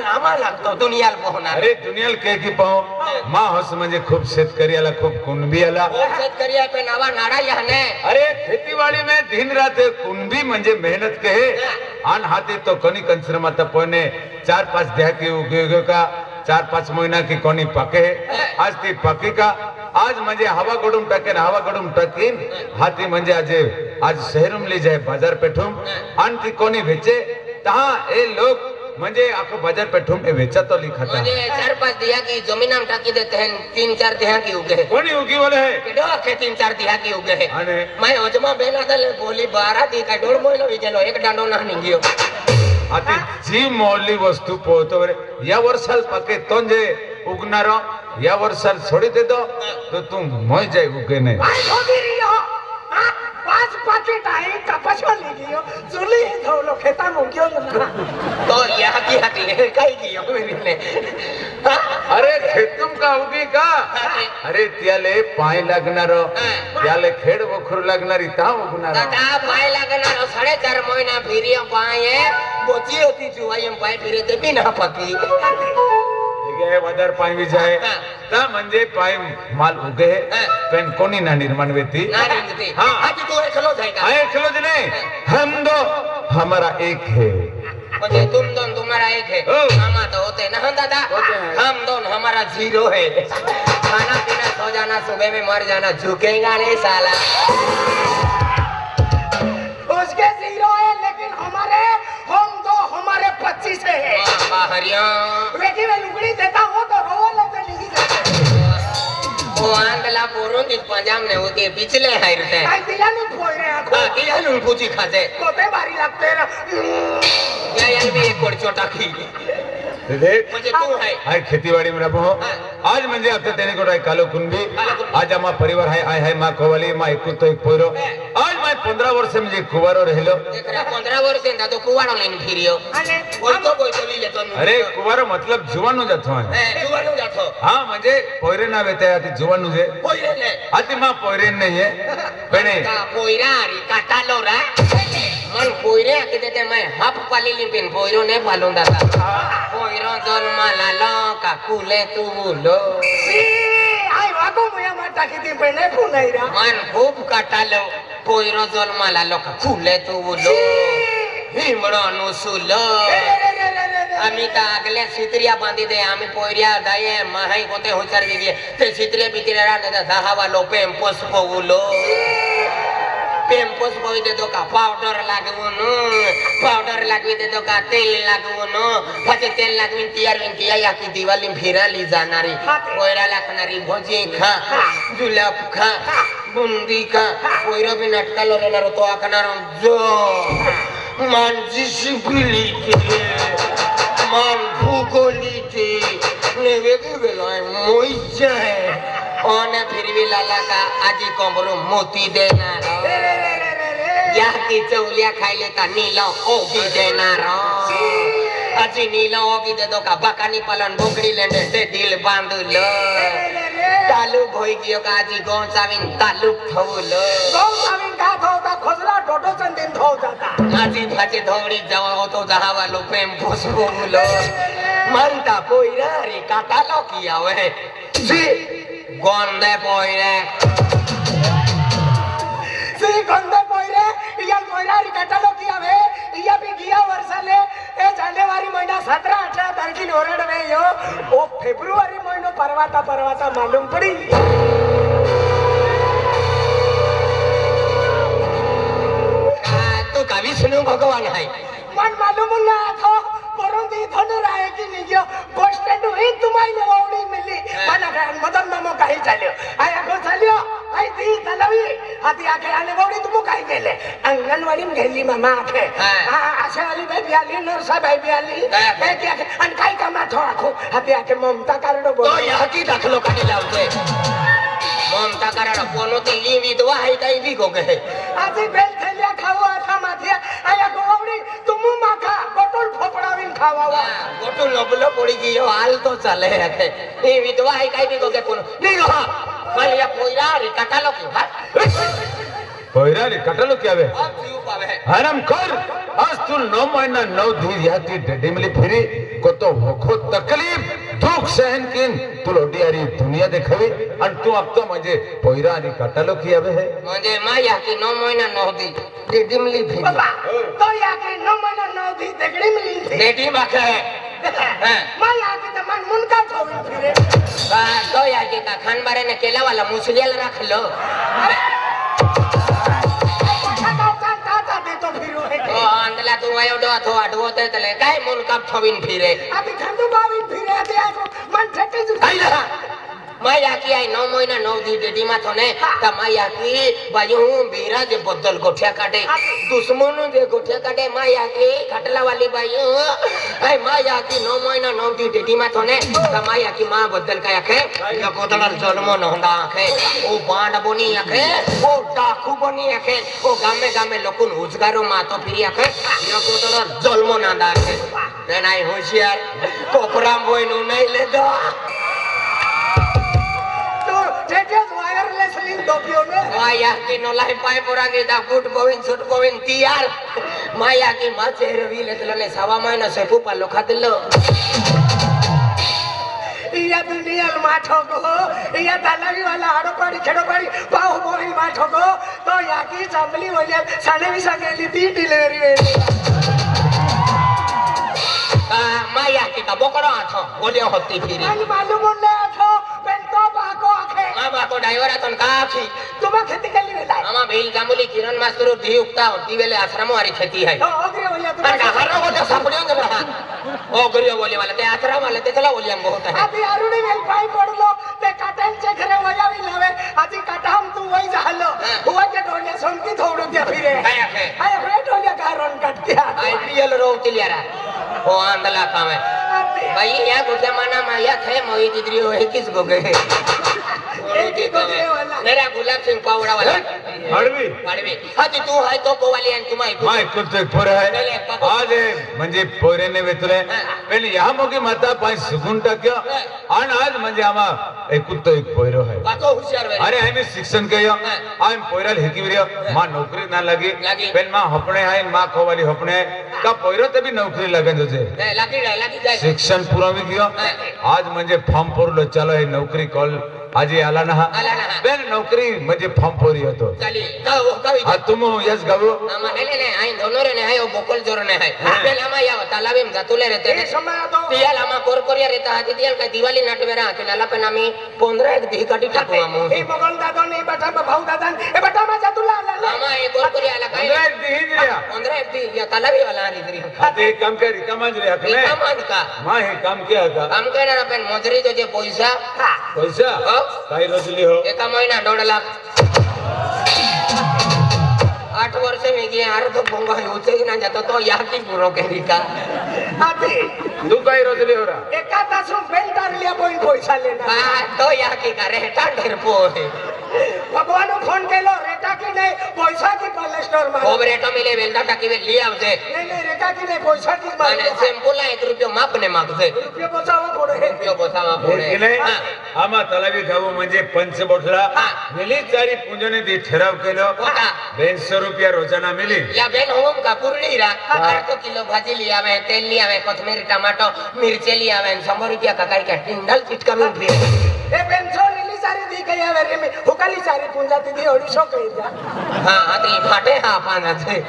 आम्हाला लागतो दुनियाला पोहणार. अरे दुनियाला के की पाहू? मा हस म्हणजे खूप शेतकऱ्याला खूप कुणबी आला और शेतकरी आहे पे नवा नाडा याने. अरे खेतीवाड़ी में दिन रात कुणबी म्हणजे मेहनत के है. आन हाथी तो कोणी कंसर माता पोने चार पाच द्या की उगे का चार पाच महिना की कोणी पके है. आज ती पकी का? आज म्हणजे हवा गडून टाकेन हवा गडून टाकीन. हाती म्हणजे आज आज शहरून ले जाय बाजार पेठून आणि ती कोणी वेचे तहा ए लोक म्हणजे आखो बाजार पेठून ए वेचा तो लिखाता म्हणजे चार पाच दिया की जमीन टाकी देते हैं तीन चार दिहा की उगे कोणी उगी वाले है केडो के तीन चार दिहा की उगे है आणि मैं अजमा बेना दले बोली बारा दी का डोळ मोइलो विजेलो एक डांडो ना निघियो आता जी मौली वस्तू पोहतो बरे या वर्षाला पाके तो जे उगणारो या वर्षाला सोडी देतो तो तू मोय जाय उगे नाही काय ठोगिरियो हा? पाच पाकिट आहे कपाशा लिहियो चुली का अरे। त्याले पाय लागणार। त्याले खेड वखरू लागणारी ता उगणार दादा पाय लागणार साडेचार महिना फिरिया पाय। बोची होती जुवाई पाय ते वदर पाय विजाय। हा. ता म्हणजे पाय माल उगे। हा. पण कोणी ना निर्माण वेती। हम दो हमारा एक है। म्हणजे तुम दोन तुम्हारा एक है. हमा तो होते ना हम दादा? हम दोन हमारा ज़ीरो है। खाना पीना सो जाना सुबह में मर जाना झुकेगा नहीं साला। उसके ज़ीरो है लेकिन हमारे हम दो हमारे पच्चीस है। बेटी में लुगड़ी देता हो तो रोवा लेते लिखी देते वो आंगला पोरून ती पंजाब ने होती पिछले नाही रे आखो हा तिला लुण पूची खाते कोते भारी लागते रे या यार भी एक कोड छोटा खी देख म्हणजे तू है हाय खेतीवाडी में रहो। आज म्हणजे आता त्याने कोण कालो कुंभी। आज आम्हा परिवार हाय आय हाय मा कोवाली मा एकूण तो एक पोयरो। आज मैं पंधरा वर्ष म्हणजे कुवारो राहिलो पंधरा वर्ष था तो कुवाड़ो लेन फिरियो। आणि कोई तो कोई तो अरे कुवारो मतलब जुवानो जातो आहे जुवानो जातो। हा म्हणजे पोयरे ना वेते आती जुवानो जे। कोई रे ले आती मा पोयरे नाहीये पण का पोयरा री काटालो रा। તે મેં હપ પાલી લીપીન પોયરો ને પાલું દાદા પોયરો જોન માલા લો કાકુલે તું લો આય વાગો મયા માતા કીધી પણ ને ફૂનાઈરા મન ખૂબ કાટા લો પોયરો જોન માલા લો કાકુલે તું લો हिमडो नु सुलो आम्ही त्या आगल्या शित्रिया बांधी दे आम्ही पोयऱ्या दाये महाई कोते हुशार दिली ते शित्रे बित्र्या दहावा लोपे पोस पोवलो খুশবু দেদোকা পাউডার লাগবনো পাউডার লাগবে দেদোকা তেল লাগবনো ফতে তেল লাগবে তিয়ার তিয়া ইয়াকি দিওয়ালি ফিরালি জানারি কইরা লাখনারি ভোজে খা জুলাপ খা বুন্দি খা কইরা বি নাটকা লরেনার তো আকানার জো মানজি সিগুলিতে মান ভূগোলিতে নেবে গুবেলায় মই যায় অনে ফিরবি লালাকা আজি কমরো মতি দেনা। ओने फिरवी लाला का आजी कोंबरो मोती देणार या की चवल्या खायले का नीला ओगी देणार आजी नीला ओगी देतो का बाकानी पालन बोकडी लेंडे ते दिल बांधलं तालू भोई गयो का आजी गों चावीन तालू ठवलं गहू सावीन का होता खोजला डोडो चंदीन धो जाता माझी भाचे धवडी जवळ होतो जहावालो प्रेम फुसफुगलो म्हणता पोयरा रे काटालो की आवे सी गोंदे पोयरे सी गंदे पोयरे या पोयरा रिकाटालो की आवे या बी गिया वर्षाले ए जानेवारी महिना सतरा अठरा तारखेल ओरड वे यो ओ फेब्रुवारी महिनो परवाता परवाता मालूम पडी का तू का विष्णू भगवान आहे मन मालूम ना थो परंतु इथं राहे की निघ्यो बस स्टँड ही तुम्हाला ओवडी मिली मला काय मदन आधी आखे आले ओवडी तुम काय केले अंगणवाडी गेली मामा आखे हा. हा आशा आली बाई आली नर्सा बाई आली हा. काय की आखे आणि काय कामात हो आखो आधी आखे ममता कार्ड तो बोल याकी दाखलो काढी लावते ममता कारण कोण ती ही विधवा आहे काही बिगो गे आधी वा वा वा. गोटू लबलो पड़ी गई हाल तो चले ये विधवा है काई भी को के कोन नहीं रो कल या पोइरा रिकाटा लो की ભૈરાને કટલો કહેવે હરામ ખોર આજ તું નવ મહિના નવ ધી યાતી ડેડીમલી ફેરી કોતો વખો તકલીફ દુઃખ સહન કિન તું લોડિયારી દુનિયા દેખાવી અને તું આપતો મજે ભૈરાને કટલો કહેવે હે? મજે માં યાતી નવ મહિના નવ ધી ડેડીમલી ફેરી. બાબા તો યાતી નવ મહિના નવ ધી ડેડીમલી ડેડી માખે માં યાતી તમન મુનકા થોવી ફેરે બા તો યાતી કા ખાન બારે ને કેલા વાલા મુસલિયલ રાખલો. અરે તું આયો ડો થો આડવો તે તલે કાઈ મુલકાપ થવીન ફિરે. આ બી બાવીન ફિરે આ તે આ મન ઠટી જુ કાઈ માયાકી આ નવ મહિના નવ દી ડેડી માં થને તા માયાકી ભાઈ હું બીરા જે બદલ ગોઠિયા કાઢે દુશ્મન જે ગોઠિયા કાઢે માયાકી ખટલા વાલી ભાઈ એ માયાકી નવ મહિના નવ દી ડેડી માં થને તા માયાકી માં બદલ કઈ આખે કોતળા જન્મ નહોંડા આખે ઓ બાણ બની આખે ઓ ડાકુ બની આખે ઓ ગામે ગામે લોકો રોજગારો માં તો ફરી આખે કોતળા જન્મ નાંદા આખે ને નાઈ હોશિયાર કોપરામ બોય નું નહીં લેદો ನೀನ್ ದೊಬ್ಬಿಯೋನು ಮಾಯಾಕಿ ನೊಲಾಯ್ ಪಾಯ್ ಪೊರಾಗಿದ್ದ ಫುಟ್ ಬೋವಿನ್ ಸುಟ್ ಬೋವಿನ್ ತೀಯಾರ್ ಮಾಯಾಕಿ ಮಾಚೇರು ವೀಲೆತಲನೆ ಸವಾಮಾಯನ ಸೆಪು ಪಲ್ಲು ಖಾತಿಲ್ಲು ইয়া দুনিয়ার মাঠ গো ইয়া দালালিওয়ালা হড়পাড়ি খেড়পাড়ি পাহু বহিল মাঠ গো তো ইয়াকি চামলি বলিয়া সাড়ে বিশা গেলি তি ডিলিভারি মাইয়া কি তা বকরা আঠ বলিয়া হতি ফিরি মালু বললে आखे माँ बाको ड्राइवर आथन काफ़ी। तुम्हा खेती केली वेला मामा बेल जामुली किरण मास्तरो धी उगता होती वेले आश्रमो वाली खेती है। तो ओगरे वल्या पर का तुम्हा हर बोले सापड़ियो के रहा ओ गरियो बोले वाला ते आश्रम वाले ते चला बोलिया बहुत है। ते काटांचे घरे वयावी लावे। आधी काटाम तू के थोडू द्या फिरे। काय आखे आय हे डोले कारण काटत्या आईपीएल रो तिलियारा हो आंदला काम है। भाई यहाँ को क्या माना माया थे मोई दिदरी हो किस को गए एक ही गोगरे वाला मेरा गुलाब सिंह पावड़ा वाला हळवी पाडवी हाँ जी तू है तो पोवाली आणि तुम्हा मा ऐकतो एक पोर आहे आज हे म्हणजे पोरेने वेतले पण या मोगी माता पाय सुगून टाक्यो आणि आज म्हणजे आम्हा एकूण तो एक पोयरो आहे बाको हुशियार वेरी अरे आम्ही शिक्षण केयो आम्ही पोयराल हेकीवरियो मा नोकरी ना लागी लागी. पण मा हपणे आहे मा खोवाली हपणे आहे. का पोयरो ते बी नोकरी लागेल तुझे नाही लागी नाही लागी जाय शिक्षण पुरावी गयो आज म्हणजे फॉर्म भरलो चालो हे नोकरी कॉल आजी आला ना हा आला ना हा. बेग नोकरी म्हणजे फॉर्म फोर येतो चाली का हो का हा, तुम यस गावो આમાં નહીં, નહીં, નહીં, અહીં ધોનોરે ને આયો બોકોલ જોરો ને હાય. પેલ આમાં યા તાલાવે એમ જાતું લે રહેતે ને. તિયાલ આમાં કોરકોરિયા રહેતા હતી તિયાલ કાંઈ દિવાળી નાટવે રહ્યા હતી. લાલા પેન આમી પોંદરા એક ધી કાઢી ટાકો આમાં. આમાં એ કોરકોરિયા આલા કાંઈ પોંદરા એક ધી યા તાલાવે વાલા હારી ધરી. ते काम काय रिकामा रे आता એ કામ આદકા. मा हे काम के आता આમ કહેનારા પેન મોજરી જો જે પૈસા पैसा ભાઈ રજલી હો એકા મહિના દોઢ લાખ આઠ વર્ષે મેં ગયા યાર તો ભોંગા ઉતરી ના જતો તો યાકી પૂરો કરી કા હાથે દુકાઈ રજલી હોરા એકા તાસું બેલદાર લે બોઈ પૈસા લેના હા તો યાકી કરે હેટા ડર પોહે भगवान फ़ोन केलो रेटा की नाही पैसा की कोलेस्ट्रॉल मार। खूप रेटो मिले वेलदा टाकी वे ली आवजे नाही नाही रेटा की नाही पैसा की मार। आणि सेम्पूला एक रुपयो मापने मागजे रुपये बचावा पुढे रुपयो बसावा हे पुढे की नाही हा. आम्हा तलावी खाऊ म्हणजे पंच बोटला। हा. मिली चारी पुंजने ती ठराव केलो। होता. बेनशे रुपया रोज़ाना मिली। या बेन होम का पुरली रा अर्ध किलो भाजी ली आवे तेल ली आवे कोथमीर टमाटो मिरचे ली आवे शंभर रुपया का काय का टिंडल चिटका मिल फिरे हे पेन्सो लिली सारी दी काही आवे रे मी हुकाली सारी पुंजा ती अडीचशो काही जा हा आतली फाटे हा पानाचे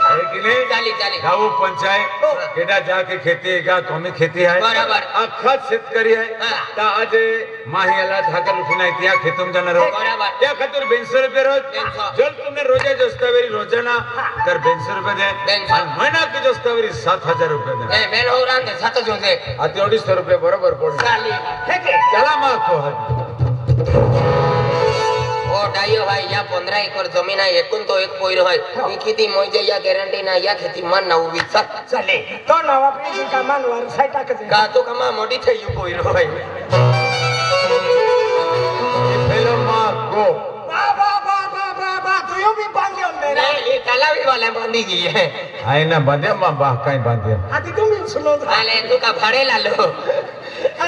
है की नाही? चाली चाली। गाव पंचायत केडा जाके खेती का कमी खेती आहे बरोबर. अख्खा शेतकरी आहे हा. तर आज माहियाला धाकर उठून आहे त्या खेतून जाणार आहोत. बरोबर. त्या खातर बेनशे रुपये रोज. जर तुमने रोजा जस्तावेरी रोज़ाना तर बेनशे रुपये दे. आणि महिना की सात हज़ार रुपये दे। ए हो रांदे सातच होते आता अडीचशे रुपये बरोबर पडले। चाली। हे घे त्याला मागतो ओ डायो भाई या पंद्रह एकर ज़मीन आहे एकूण तो एक पोयर होय ही किती मोजे या गॅरंटी ना या खेती मान ना उभी चाले तो नावापणी जी कामान वरसाय टाकते का तो कमा मोठी थई पोयर होय फेलो मा गो बाबा बाबा बाबा तू यू भी बांधियो मेरा ये तलावी वाला बांधी गई है हाय ना बांधे मा बा काय बांधे आती तुम सुनो अरे तू का भाड़े ला लो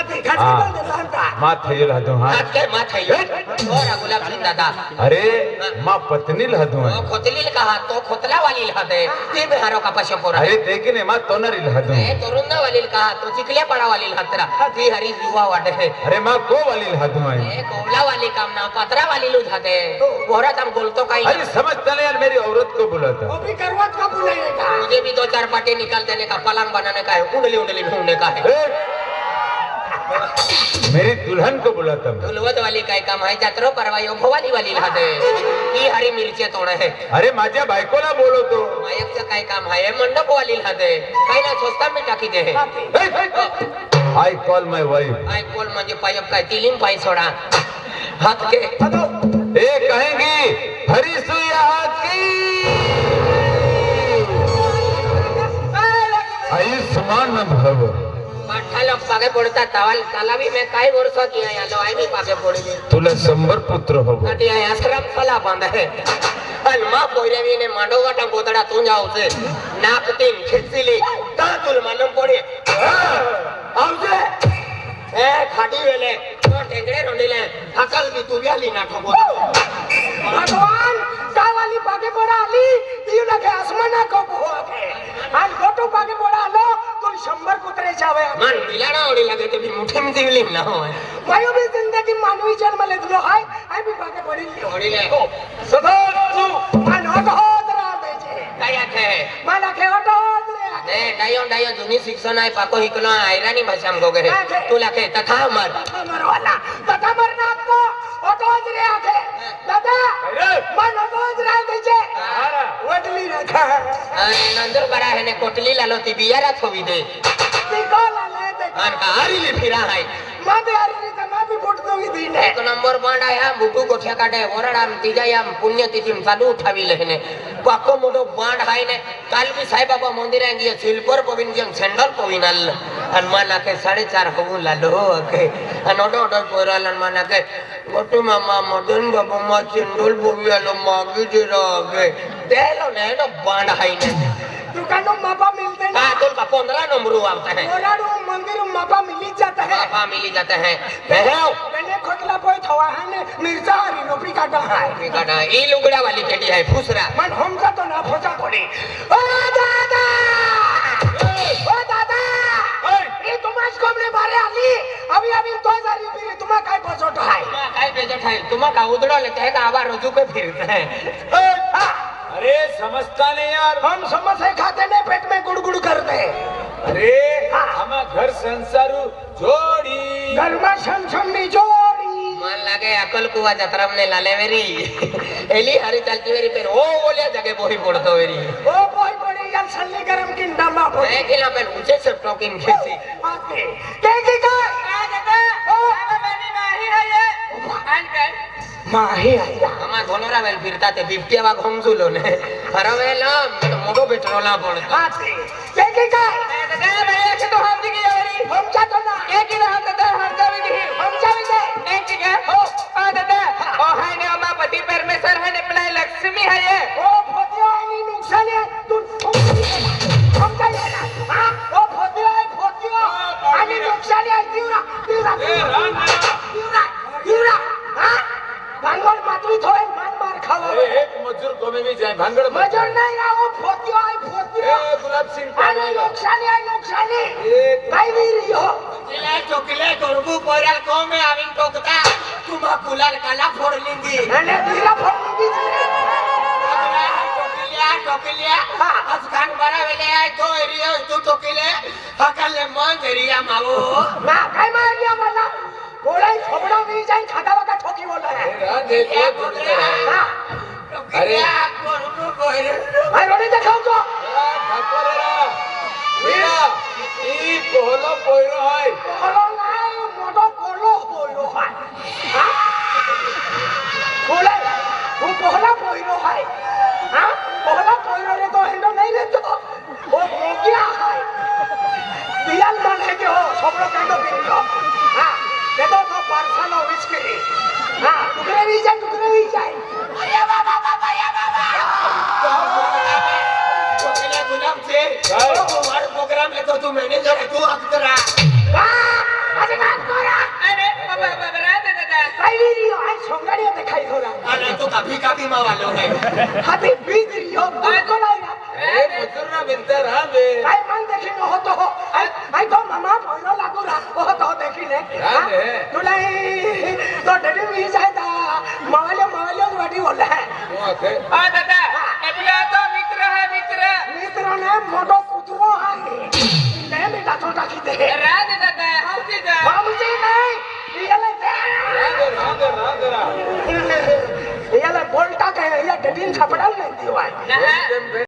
आमचा. मा थईल हदू हा। आज काय माथ आहे बोरा गुलाब सिंग दादा। अरे मा पत्नील हदू तो आहे खोतलील कहा? तो खोतला वालील हात आहे ते बिहारो का पशा पोरा अरे ते की नाही मा तोनरील हदू ए तरुंदा वालील कहा? तो चिकल्या पडा वालील हातरा ती हरी जुवा वाटे अरे मा को वालील हदू आहे ए कोवला वाली काम ना पत्रा वाली लू जाते पोहरा हम बोलतो काही अरे समझता नहीं यार मेरी औरत को बुलाता वो भी करवट का बुलाएगा। मुझे भी दो चार पाटे निकाल देने का पलंग बनाने का है उंडली उंडली ढूंढने का है। मेरी दुल्हन को बुलाता मैं दुलवत वाली काय काम आहे? जात्रो परवा यो भवाली वाली राहते ही हरी मिरची तोड आहे। अरे माझ्या बायकोला बोलवतो मायकचं काय काम आहे? मंडप वाली राहते काही ना स्वस्ता मी टाकी दे आई call my wife I call म्हणजे पायप काय तिलिंग पाय सोडा। हात के ए कहेंगी हरी सुई हाथ की? आयुष्मान भव। पागे पडतात तावाल त्याला बी मी काय वर्ष की आलो आहे मी पागे पडली तुला शंभर पुत्र हवं साठी आहे आश्रम फला बाँध आहे आणि मा पोऱ्यावीने गोदडा तू जावचे नाक तीन खिचली ता तुल मालूम पडे। आवजे ए खाटी वेले तो टेंगडे रोंडीले हकल बी तू आली ना ठोको। भगवान का वाली पाके पड़ा आली। ती लगे आसमाना को पोहे आणि गोटो पाके पड़ा आलो। दोन शंभर कुत्रे जावे? मन बिलाडा आवडे लागत मी मोठे मी जिंकले ना मायो मी जिंदगी मानवी जन्मले तुलो हाय आय मी भागे पडेल ओडीले हो। सदा तू मन हटत राहायचे काय आठ आहे मला खे हटत रे डायो डायो जुनी शिक्षण आहे पाको हिकलो आयरानी भाषा में गे तुला खे तथा मर। तथा मरवाला तथा मर आणि नंतर बरा है ने कोटली लालो ती बियारा थोवी दे ती कॉल आले ते आणि का आरीले फिरा हाय माते अरे तर मा भी फुट दोगी दिन है एक नंबर बॉन्ड आहे हा बुटू गोठ्या काढे वरडाम तिजा या पुण्यतिथी चालू उठावी लहने पाको मोठो बांड हाय ने काल बी साईबाबा मंदिर आहे गिय सिल्पर पविन गिय सेंडल पविन आल आणि माना के साडेचार होऊन लालो के आणि मामा मदन बाबा मा सेंडल पवी आलो मागी दिरा के तेलो ने नो बांड हाय ने दुकानों मापा मिलते का ना तो का पंद्रह नंबर आता है। मंदिर मापा मिली जाता है। पापा मिली जाते हैं। मैंने खोटला पोय थवा है ने मिर्ज़ा हरी नौकरी काटा है। बिगाड़ा ई लुगड़ा वाली पेटी है फुसरा। मन हमका तो ना फोचा पड़े। ओ दादा! ओ दादा! ये तुम आज कोमने बारे आली। अभी काय बेजट आहे तुम्हा का उधळा लेते है का आवा रोजू पे फिरते हैं अरे समझता नहीं यार हम समोसे खाते नहीं पेट में गुड़गुड़ करते अरे हम घर संसारू जोड़ी घर में छमछमनी जोड़ी मन लागे अकल कुवा जत्रा में लाले માહી આયા આમાં ધોલેરા વેલ ફિરતા તે બીપટી વાગ સમજુલો ને. હરવે લમ મોટો પેટ્રોલ ના પણ કાતે કે કે કાય દાદા ભાઈ આ તો હાથ દી ગઈ હમ ચા તો ના. એક ઈ હાથ દાદા હાથ લક્ષ્મી હે નુકસાન में भी जाए भांगड़ मत मजर नहीं ना वो फोतियो है फोतियो ए, गुलाब सिंह आनी नुकसान है नुकसान है एक- काय भी रही हो चिले चोकिले गरबू पोराल को में आविन टोकता तुम्हा कुलाल काला फोड़ लेंगी मैंने दिला फोड़ने की टोकिलिया टोकिलिया अफगान बरा वेले आय तो एरिया तू टोकिले हकले मन एरिया मावो ना काय मार लिया मला बोलाई छोबड़ा नहीं जाए खाता वका ठोकी बोल रहा है अरे रोटी देखाओ तो মেরা ই পহল পইর হয়। পহল নাই মদ কল পইর হয়? বলে ও পহল পইর হয় হ্যাঁ পহল পইর রে তো হিন্দ নাই রে তো। ও মুগিয়া मॅनेजर आहे तू असं करा अरे तो काफी काफी मावालो है। अभी बीज रियो बाय को लाइना ए बुजुर्ग बिंदर हम